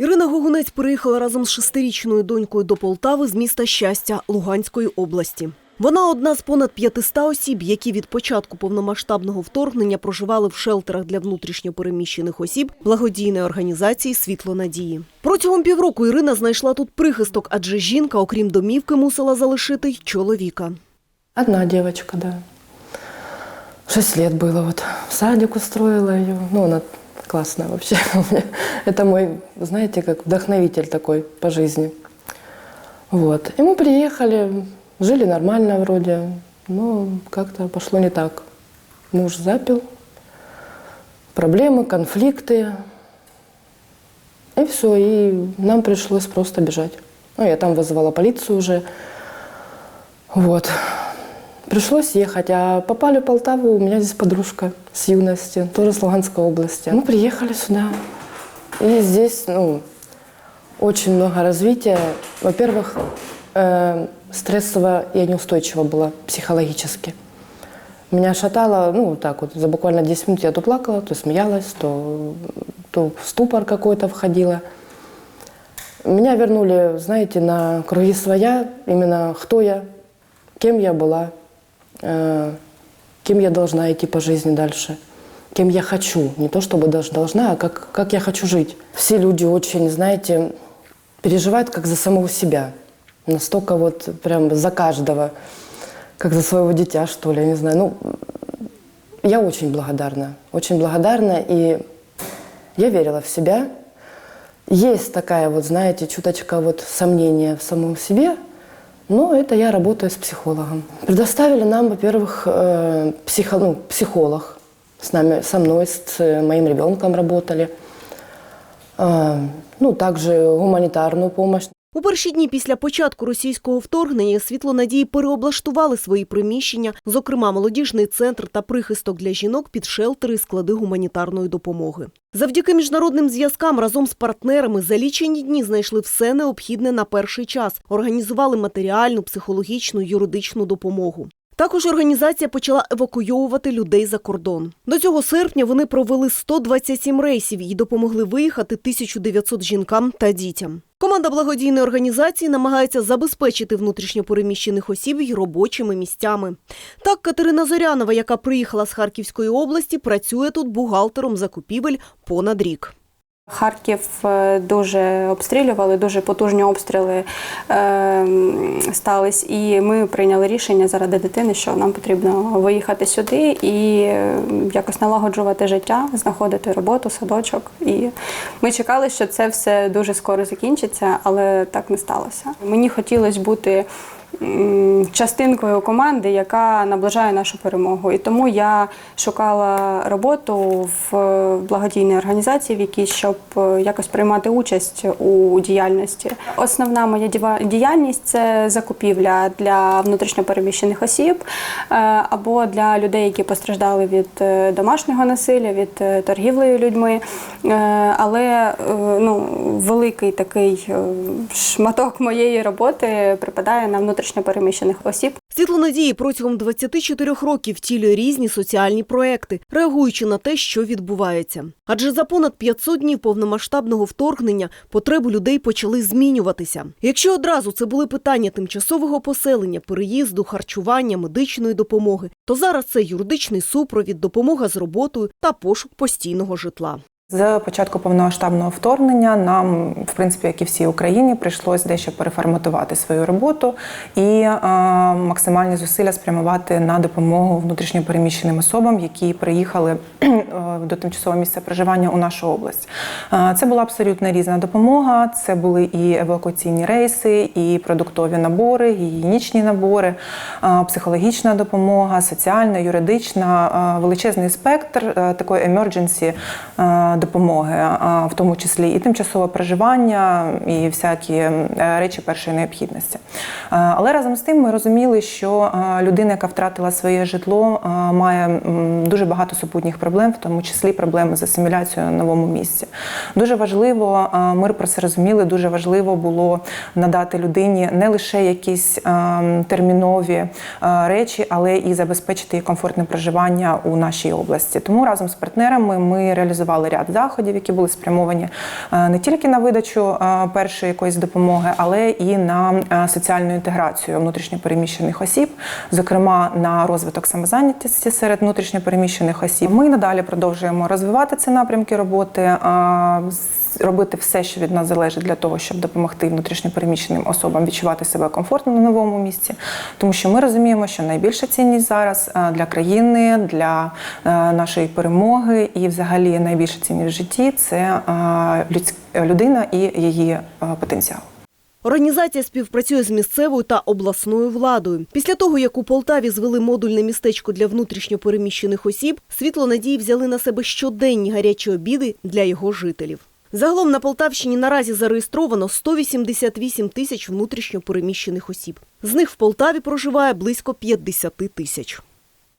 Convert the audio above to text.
Ірина Гогунець переїхала разом з шестирічною донькою до Полтави з міста Щастя Луганської області. Вона одна з понад 500 осіб, які від початку повномасштабного вторгнення проживали в шелтерах для внутрішньопереміщених осіб благодійної організації Світло надії. Протягом півроку Ірина знайшла тут прихисток, адже жінка, окрім домівки, мусила залишити й чоловіка. Одна девочка, да. Шесть лет было вот. В садик устроила ее. Ну, она классная вообще. Это мой, знаете, как вдохновитель такой по жизни. Вот. И мы приехали, жили нормально вроде. Но как-то пошло не так. Муж запил. Проблемы, конфликты. И все, и нам пришлось просто бежать. Ну, я там вызывала полицию уже. Вот. Пришлось ехать, а попали в Полтаву, у меня здесь подружка с юности, тоже с Луганской области. Мы приехали сюда, и здесь, ну, очень много развития. Во-первых, э, стрессово я неустойчива была психологически. Меня шатало, ну, так вот, за буквально 10 минут я то плакала, то смеялась, то, то в ступор какой-то входила. Меня вернули, знаете, на круги своя, именно кто я, кем я была, кем я должна идти по жизни дальше, кем я хочу. Не то чтобы даже должна, а как, как я хочу жить. Все люди очень, знаете, переживают как за самого себя. Настолько вот прям за каждого, как за своего дитя, что ли, я не знаю. Ну, я очень благодарна, очень благодарна, и я верила в себя. Есть такая вот, знаете, чуточка вот сомнения в самом себе, но это я работаю с психологом. Предоставили нам, во-первых, э, психо, ну, психолог. С нами, со мной, с э, моим ребенком работали. А, ну, также гуманитарную помощь. У перші дні після початку російського вторгнення світло надії переоблаштували свої приміщення, зокрема молодіжний центр та прихисток для жінок під шелтери і склади гуманітарної допомоги. Завдяки міжнародним зв'язкам разом з партнерами за лічені дні знайшли все необхідне на перший час, організували матеріальну, психологічну, юридичну допомогу. Також організація почала евакуйовувати людей за кордон. До цього серпня вони провели 127 рейсів і допомогли виїхати 1900 жінкам та дітям. Команда благодійної організації намагається забезпечити внутрішньопереміщених осіб й робочими місцями. Так, Катерина Зорянова, яка приїхала з Харківської області, працює тут бухгалтером закупівель понад рік. Харків е, дуже обстрілювали, дуже потужні обстріли е, стались, і ми прийняли рішення заради дитини, що нам потрібно виїхати сюди і е, якось налагоджувати життя, знаходити роботу, садочок. І ми чекали, що це все дуже скоро закінчиться, але так не сталося. Мені хотілося бути частинкою команди, яка наближає нашу перемогу. І тому я шукала роботу в благодійній організації, в якій щоб е, якось приймати участь у діяльності. Основна моя діяльність це закупівля для внутрішньопереміщених осіб е, або для людей, які постраждали від е, домашнього насилля, від е, торгівлею людьми. Е, Але е, ну, великий такий е, шматок моєї роботи припадає на внутрішньопереміщених осіб. Світло надії протягом 24 років втілює різні соціальні проекти, реагуючи на те, що відбувається. Адже за понад 500 днів повномасштабного вторгнення потреби людей почали змінюватися. Якщо одразу це були питання тимчасового поселення, переїзду, харчування, медичної допомоги, то зараз це юридичний супровід, допомога з роботою та пошук постійного житла. З початку повномасштабного вторгнення нам, в принципі, як і всій Україні, прийшлось дещо переформатувати свою роботу і е, максимальні зусилля спрямувати на допомогу внутрішньопереміщеним особам, які приїхали е, до тимчасового місця проживання у нашу область. Е, це була абсолютно різна допомога. Це були і евакуаційні рейси, і продуктові набори, гігієнічні набори, е, психологічна допомога, соціальна, юридична, е, величезний спектр е, такої emergency е, допомоги, в тому числі і тимчасове проживання, і всякі речі першої необхідності. Але разом з тим ми розуміли, що людина, яка втратила своє житло, має дуже багато супутніх проблем, в тому числі проблеми з асиміляцією на новому місці. Дуже важливо, ми про це розуміли, дуже важливо було надати людині не лише якісь термінові речі, але і забезпечити їй комфортне проживання у нашій області. Тому разом з партнерами ми реалізували ряд заходів, які були спрямовані е, не тільки на видачу е, першої якоїсь допомоги, але і на е, соціальну інтеграцію внутрішньопереміщених осіб, зокрема на розвиток самозайнятості серед внутрішньопереміщених осіб. Ми надалі продовжуємо розвивати ці напрямки роботи, робити все, що від нас залежить для того, щоб допомогти внутрішньопереміщеним особам відчувати себе комфортно на новому місці, тому що ми розуміємо, що найбільша цінність зараз для країни, для нашої перемоги і, взагалі, найбільша цінність житті це людина і її потенціал. Організація співпрацює з місцевою та обласною владою. Після того, як у Полтаві звели модульне містечко для внутрішньопереміщених осіб, світло надії взяли на себе щоденні гарячі обіди для його жителів. Загалом на Полтавщині наразі зареєстровано 188 тисяч внутрішньопереміщених осіб. З них в Полтаві проживає близько 50 тисяч.